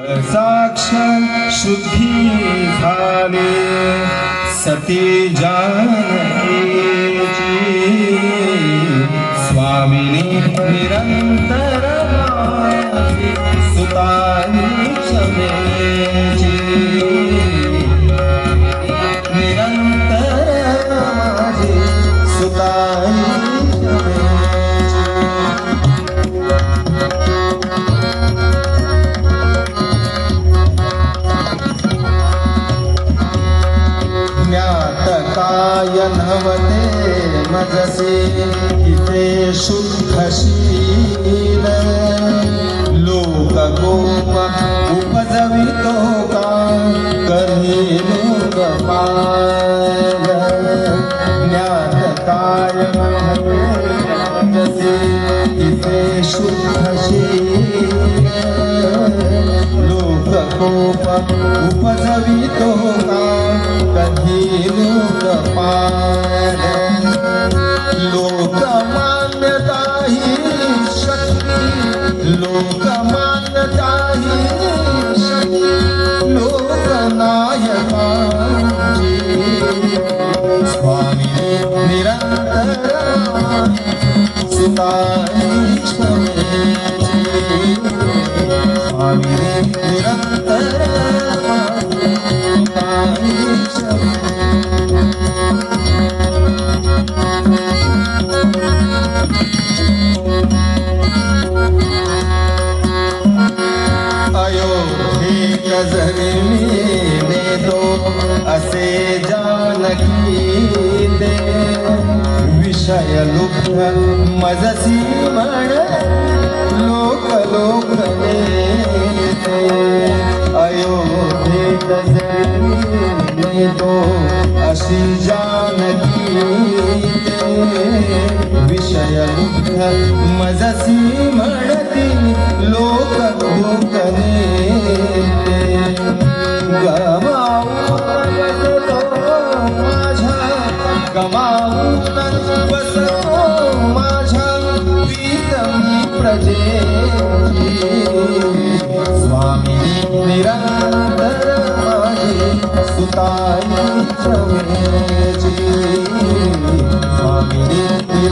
साक्ष शुद्धि झाले सती जानकीची स्वामिनी निरंतर सुता सुतानी शुद्धशील लोकगोप उपजवितो गा कथी लोकपा ज्ञानतायते इति सुखसि लोकगोप उपसवितो गा कथी लोकपा आयो कज़ले में तो असे जालकीर विषय लुब्ध मजसी म्हण लोक अयोध्येक जन्मी दो अशी जानकी। दे विषय लुब्ध मजसी म्हणती लोक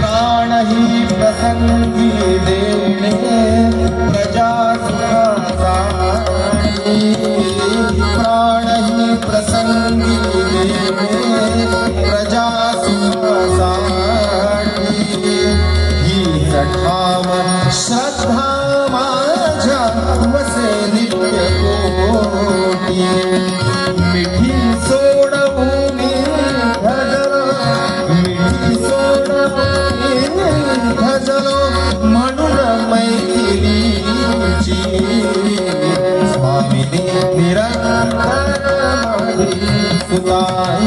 प्राण ही प्रसंगी देणे प्रजा सुखासाठी प्राण ही प्रसंगी प्रजा श्रद्धा माझ्या वसे नित्य कोटी. मिठी सोडवून मिठी म्हणून मैथिलीची. स्वामी निरंतर सुताई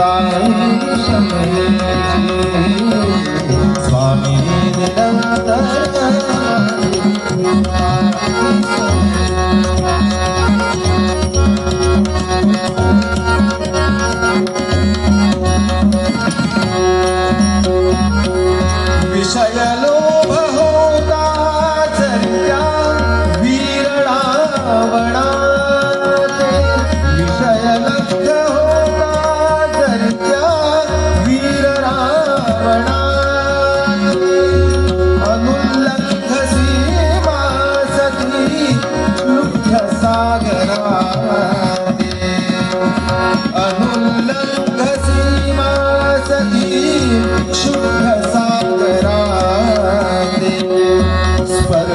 सुताई शमेची.